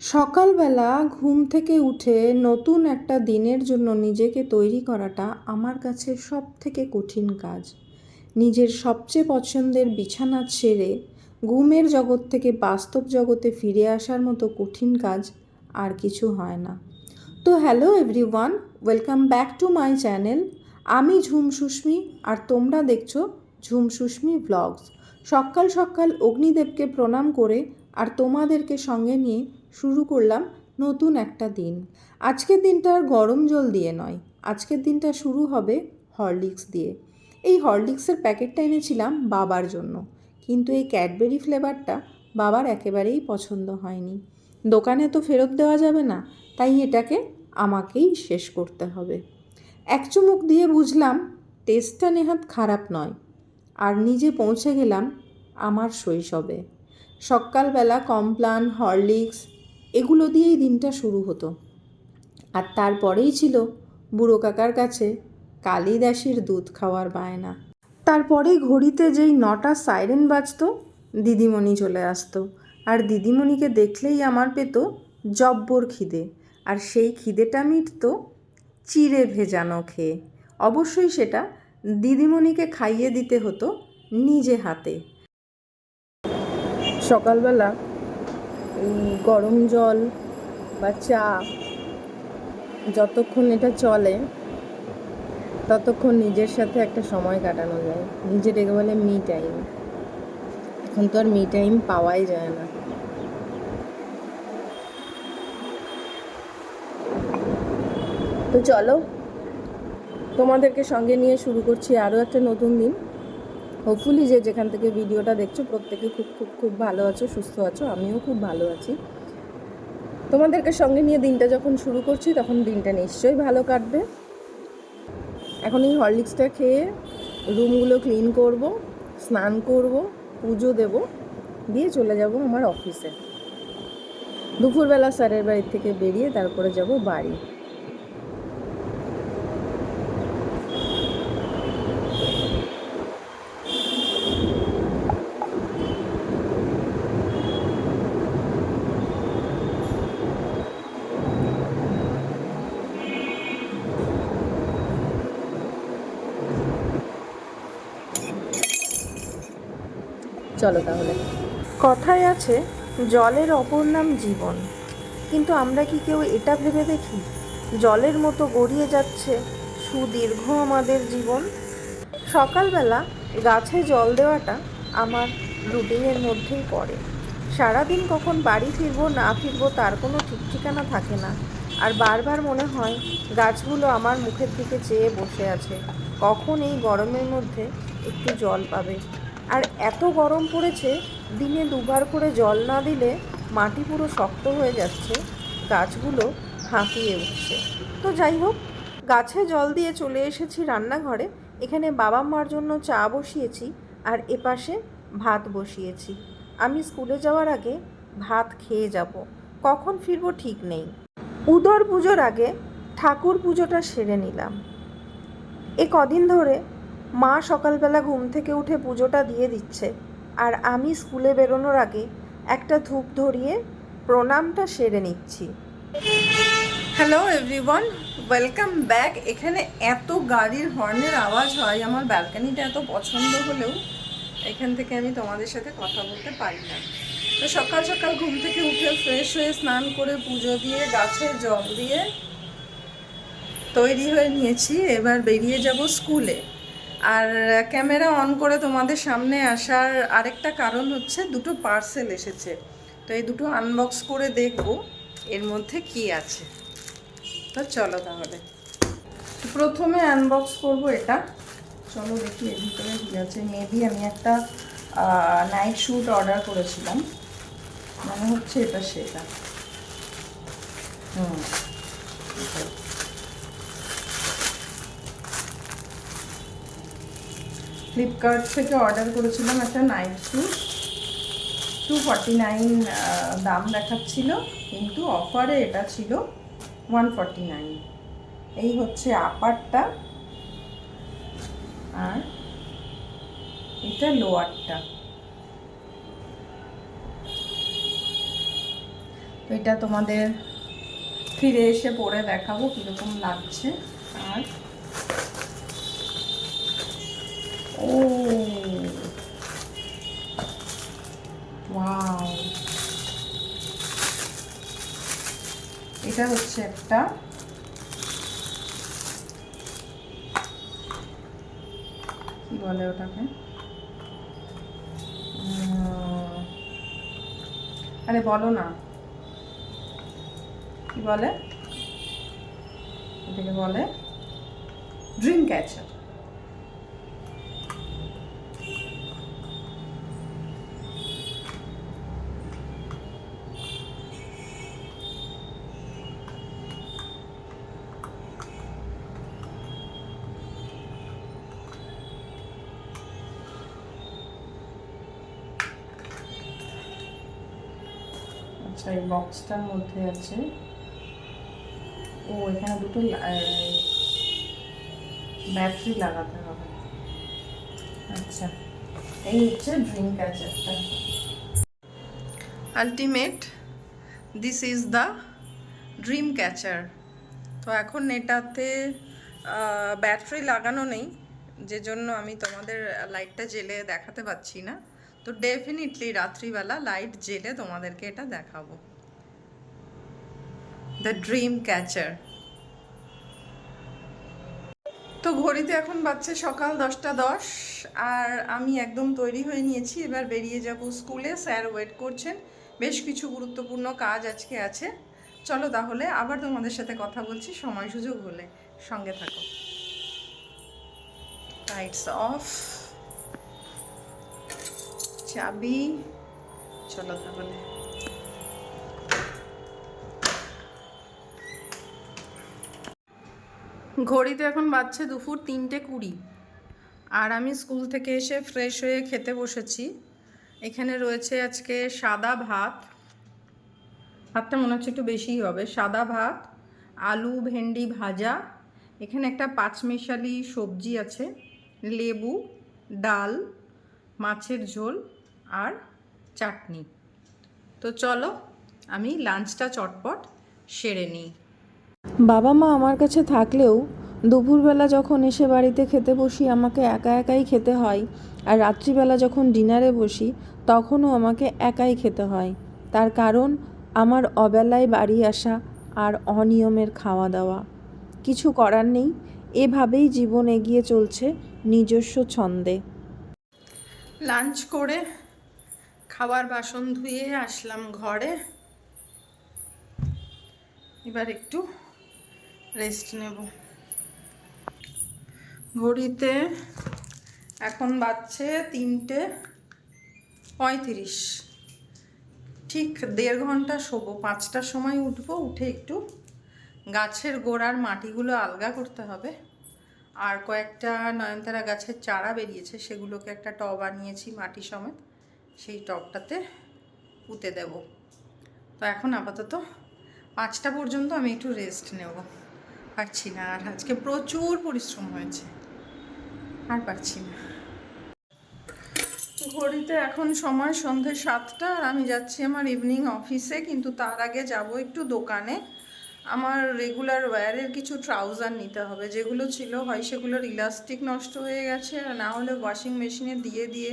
সকালবেলা ঘুম থেকে উঠে নতুন একটা দিনের জন্য নিজেকে তৈরি করাটা আমার কাছে সব থেকে কঠিন কাজ। নিজের সবচেয়ে পছন্দের বিছানা ছেড়ে ঘুমের জগৎ থেকে বাস্তব জগতে ফিরে আসার মতো কঠিন কাজ আর কিছু হয় না। তো hello everyone, welcome back to my channel. আমি ঝুম সুস্মি আর তোমরা দেখছ ঝুম সুস্মি ব্লগস। সকাল সকাল অগ্নিদেবকে প্রণাম করে আর তোমাদেরকে সঙ্গে নিয়ে শুরু করলাম নতুন একটা দিন। আজকের দিনটা আর গরম জল দিয়ে নয়। আজকের দিনটা শুরু হবে হরলিক্স দিয়ে। এই হরলিক্সের প্যাকেটটা এনেছিলাম বাবার জন্য। কিন্তু এই ক্যাডবেরি ফ্লেভারটা বাবার একেবারেই পছন্দ হয়নি। দোকানে তো ফেরত দেওয়া যাবে না, তাই এটাকে আমাকেই শেষ করতে হবে। এক চুমুক দিয়ে বুঝলাম টেস্টটা নেহাত খারাপ নয়। আর নিজে পৌঁছে গেলাম আমার শৈশবে। সকালবেলা কমপ্লান, হরলিক্স এগুলো দিয়েই দিনটা শুরু হতো। আর তারপরেই ছিল বুড়ো কাকার কাছে কালিদাসির দুধ খাওয়ার বায়না। তারপরেই ঘড়িতে যেই নটা সাইরেন বাজতো, দিদিমণি চলে আসতো। আর দিদিমণিকে দেখলেই আমার পেত জব্বর খিদে। আর সেই খিদেটা মিটতো চিড়ে ভেজানো খেয়ে। অবশ্যই সেটা দিদিমণিকে খাইয়ে দিতে হতো নিজে হাতে। সকালবেলা গরম জল বা চা, যতক্ষণ এটা চলে, ততক্ষণ নিজের সাথে একটা সময় কাটানো যায়। নিজের বলে মি টাইম এখন তো আর মি টাইম পাওয়াই যায় না। তো চলো, তোমাদেরকে সঙ্গে নিয়ে শুরু করছি আরও একটা নতুন দিন। হোপফুলি যে যেখান থেকে ভিডিওটা দেখছ, প্রত্যেকে খুব খুব খুব ভালো আছো, সুস্থ আছো, আমিও খুব ভালো আছি। তোমাদেরকে সঙ্গে নিয়ে দিনটা যখন শুরু করছি, তখন দিনটা নিশ্চয়ই ভালো কাটবে। এখন এই হরলিক্সটা খেয়ে রুমগুলো ক্লিন করব, স্নান করব, পুজো দেব, দিয়ে চলে যাব আমার অফিসে। দুপুরবেলা স্যারের বাড়ির থেকে বেরিয়ে তারপরে যাব বাড়ি। চলো তাহলে। কথায় আছে, জলের অপর নাম জীবন। কিন্তু আমরা কি কেউ এটা ভেবে দেখি? জলের মতো গড়িয়ে যাচ্ছে সুদীর্ঘ আমাদের জীবন। সকালবেলা গাছে জল দেওয়াটা আমার রুটিনের মধ্যেই পড়ে। সারাদিন কখন বাড়ি ফিরবো, না ফিরবো, তার কোনো ঠিক ঠিকানা থাকে না। আর বারবার মনে হয়, গাছগুলো আমার মুখের দিকে চেয়ে বসে আছে। কখন এই গরমের মধ্যে একটু জল পাবে? আর এত গরম পড়েছে, দিনে দুবার করে জল না দিলে মাটি পুরো শক্ত হয়ে যাচ্ছে, গাছগুলো হাঁপিয়ে উঠছে। তো যাই হোক, গাছে জল দিয়ে চলে এসেছি রান্নাঘরে। এখানে বাবা মার জন্য চা বসিয়েছি আর এপাশে ভাত বসিয়েছি। আমি স্কুলে যাওয়ার আগে ভাত খেয়ে যাব। কখন ফিরবো ঠিক নেই। উদর পুজোর আগে ঠাকুর পুজোটা সেরে নিলাম। এ কদিন ধরে মা সকালবেলা ঘুম থেকে উঠে পুজোটা দিয়ে দিচ্ছে। আর আমি স্কুলে বেরোনোর আগে একটা ধূপ ধরিয়ে প্রণামটা সেরে নিচ্ছি। হ্যালো এভরিওয়ান ওয়েলকাম ব্যাক এখানে এত গাড়ির হর্নের আওয়াজ হয়, আমার ব্যালকানিটা এত পছন্দ হলেও এখান থেকে আমি তোমাদের সাথে কথা বলতে পারি না। তো সকাল সকাল ঘুম থেকে উঠে ফ্রেশ হয়ে স্নান করে পুজো দিয়ে গাছের জল দিয়ে তৈরি হয়ে নিয়েছি। এবার বেরিয়ে যাব স্কুলে। আর ক্যামেরা অন করে তোমাদের সামনে আসার আরেকটা কারণ হচ্ছে দুটো পার্সেল এসেছে। তো এই দুটো আনবক্স করে দেখব, এর মধ্যে কি আছে। তো চলো তাহলে। প্রথমে আনবক্স করব এটা। চলো দেখি এর ভিতরে কী আছে। মেবি আমি একটা নাইট শ্যুট অর্ডার করেছিলাম। মনে হচ্ছে এটা সেটা। হুম। ফ্লিপকার্ট থেকে অর্ডার করেছিলাম একটা নাইট স্যুট টু নাইন দাম দেখাচ্ছিল, কিন্তু অফারে এটা ছিল ওয়ান নাইন এই হচ্ছে আপারটা। আর এটা লোয়ারটা তো এটা তোমাদের ফিরে এসে পরে দেখাবো কীরকম লাগছে। আর ও ওয়াও এটা হচ্ছে একটা কি বলে ওটাকে? আরে বলো না। কি বলে? এটাকে বলে ড্রিম ক্যাচার আচ্ছা এই বক্সটার মধ্যে আছে। ও, এখানে দুটো ব্যাটারি লাগাতে হবে। আচ্ছা এই হচ্ছে dream ক্যাচারটা ultimate this is the dream catcher তো এখন এটাতে ব্যাটারি লাগানো নেই যে জন্য আমি তোমাদের লাইটটা জেলে দেখাতে পাচ্ছি না। তো ডেফিনেটলি রাত্রিবেলা লাইট জেলে তোমাদেরকে এটা দেখাবো। দ্য ড্রিম ক্যাচার তো ঘড়িতে এখন বাজছে সকাল দশটা দশ, আর আমি একদম তৈরি হয়ে নিয়েছি। এবার বেরিয়ে যাব স্কুলে, স্যার ওয়েট করছেন। বেশ কিছু গুরুত্বপূর্ণ কাজ আজকে আছে। চলো তাহলে আবার তোমাদের সাথে কথা বলছি সময় সুযোগ হলে। সঙ্গে থাকো। লাইটস অফ চাবি। চলো তাহলে। ঘড়িতে এখন বাজছে দুপুর তিনটে কুড়ি। আর আমি স্কুল থেকে এসে ফ্রেশ হয়ে খেতে বসেছি। এখানে রয়েছে আজকে সাদা ভাত। ভাতটা মনে হচ্ছে একটু বেশিই হবে। সাদা ভাত, আলু ভেন্ডি ভাজা। এখানে একটা পাঁচমিশালি সবজি আছে। লেবু, ডাল, মাছের ঝোল। আর চাটনি। তো চলো আমি লাঞ্চটা চটপট সেরে নিই। বাবা মা আমার কাছে থাকলেও দুপুরবেলা যখন এসে বাড়িতে খেতে বসি আমাকে একা একাই খেতে হয়। আর রাত্রিবেলা যখন ডিনারে বসি তখনও আমাকে একাই খেতে হয়। তার কারণ আমার অবেলায় বাড়ি আসা আর অনিয়মের খাওয়া দাওয়া। কিছু করার নেই এভাবেই জীবন এগিয়ে চলছে নিজস্ব ছন্দে। লাঞ্চ করে খাবার বাসন ধুয়ে আসলাম ঘরে। এবার একটু রেস্ট নেব। ঘড়িতে এখন বাজছে তিনটে পঁয়ত্রিশ। ঠিক দেড় ঘণ্টা শোবো, পাঁচটার সময় উঠবো, উঠে একটু গাছের গোড়ার মাটিগুলো আলগা করতে হবে। আর কয়েকটা নয়নতারা গাছের চারা বেরিয়েছে, সেগুলোকে একটা টব আনিয়েছি মাটি সমেত। সেই টপটাতে পুঁতে দেব। তো এখন আপাতত পাঁচটা পর্যন্ত আমি একটু রেস্ট নেব। পারছি না, আর আজকে প্রচুর পরিশ্রম হয়েছে। আর পারছি না। ঘড়িতে এখন সময় সন্ধ্যে সাতটা, আর আমি যাচ্ছি আমার ইভিনিং অফিসে কিন্তু তার আগে যাব একটু দোকানে। আমার রেগুলার ওয়্যারের কিছু ট্রাউজার নিতে হবে, যেগুলো ছিল হয় সেগুলোর ইলাস্টিক নষ্ট হয়ে গেছে, আর না হলে ওয়াশিং মেশিনে দিয়ে দিয়ে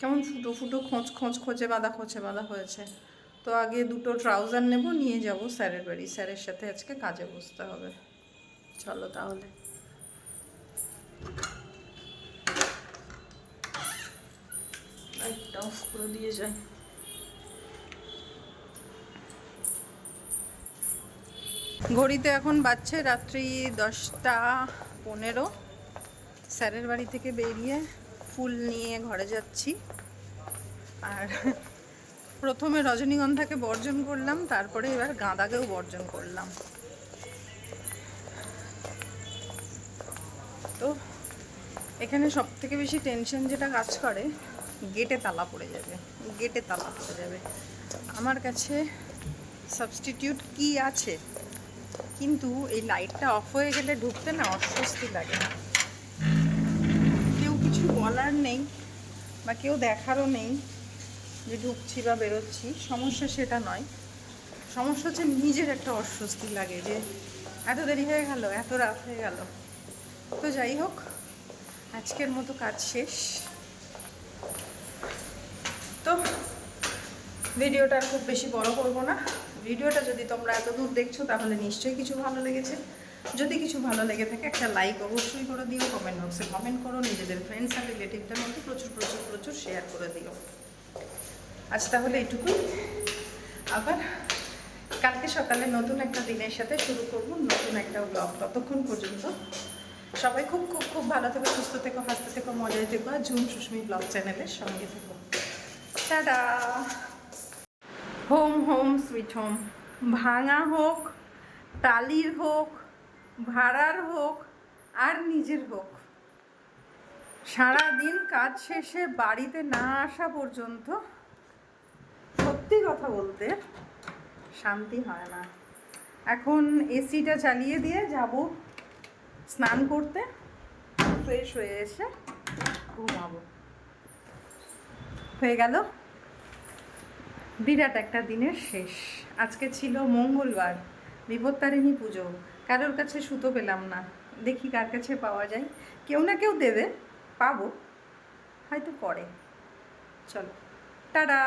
কেমন ফুটো ফুটো খোঁজ খোঁজ, খোঁজে বাঁধা খোঁচে বাঁধা হয়েছে। তো আগে দুটো ট্রাউজার নেব, নিয়ে যাব স্যারের বাড়ি। স্যারের সাথে আজকে কাজে বসতে হবে। চলো তাহলে। দিয়ে যাই। ঘড়িতে এখন বাজছে রাত্রি দশটা পনেরো। স্যারের বাড়ি থেকে বেরিয়ে ফুল নিয়ে ঘরে যাচ্ছি। আর প্রথমে রজনীগন্ধাকে বর্জন করলাম, তারপরে এবার গাঁদাকেও বর্জন করলাম। তো এখানে সব থেকে বেশি টেনশন যেটা কাজ করে, গেটে তালা পড়ে যাবে, গেটে তালা পড়ে যাবে। আমার কাছে সাবস্টিটিউট কি আছে? কিন্তু এই লাইটটা অফ হয়ে গেলে ঢুকতে না অস্বস্তি লাগে কিছু বলার নেই বা কেউ দেখারও নেই যে ঢুকছি বা বেরোচ্ছি। সমস্যা সেটা নয়। সমস্যা হচ্ছে নিজের একটা অস্বস্তি লাগে যে এত দেরি হয়ে গেল, এত রাত হয়ে গেল। তো যাই হোক, আজকের মতো কাজ শেষ। তো ভিডিওটা খুব বেশি বড় করব না। ভিডিওটা যদি তোমরা এত দূর দেখছ, তাহলে নিশ্চয়ই কিছু ভালো লেগেছে। যদি কিছু ভালো লেগে থাকে, একটা লাইক অবশ্যই করে দিও কমেন্ট বক্সে কমেন্ট করো, নিজেদের ফ্রেন্ডস আর রিলেটিভদের মধ্যে প্রচুর প্রচুর প্রচুর শেয়ার করে দিও। আজ তাহলে এটুকুই। আবার কালকে সকালে নতুন একটা দিনের সাথে শুরু করব, নতুন একটা ব্লগ ততক্ষণ পর্যন্ত। সবাই খুব খুব খুব ভালো থেকো, সুস্থ থেকো, হাসতে থেকো, মজায় থেকো, আর ঝুম সুস্মি ব্লগ চ্যানেলের সঙ্গে থেকো। Tata! Home home sweet home ভাঙা হোক, টালির হোক ভাড়ার হোক আর নিজের হোক। সারাদিন কাজ শেষে বাড়িতে না আসা পর্যন্ত সত্যি কথা বলতে শান্তি হয় না। এখন এসিটা চালিয়ে দিয়ে যাব স্নান করতে, ফ্রেশ হয়ে এসে ঘুমাবো। হয়ে গেল বিরাট একটা দিনের শেষ। আজকে ছিল মঙ্গলবার, বিপত্তারিণী পুজো। কারোর কাছে সুতো পেলাম না। দেখি কার কাছে পাওয়া যায়। কেউ না কেউ দেবে, পাবো। হয়তো পরে। চলো। টাটা!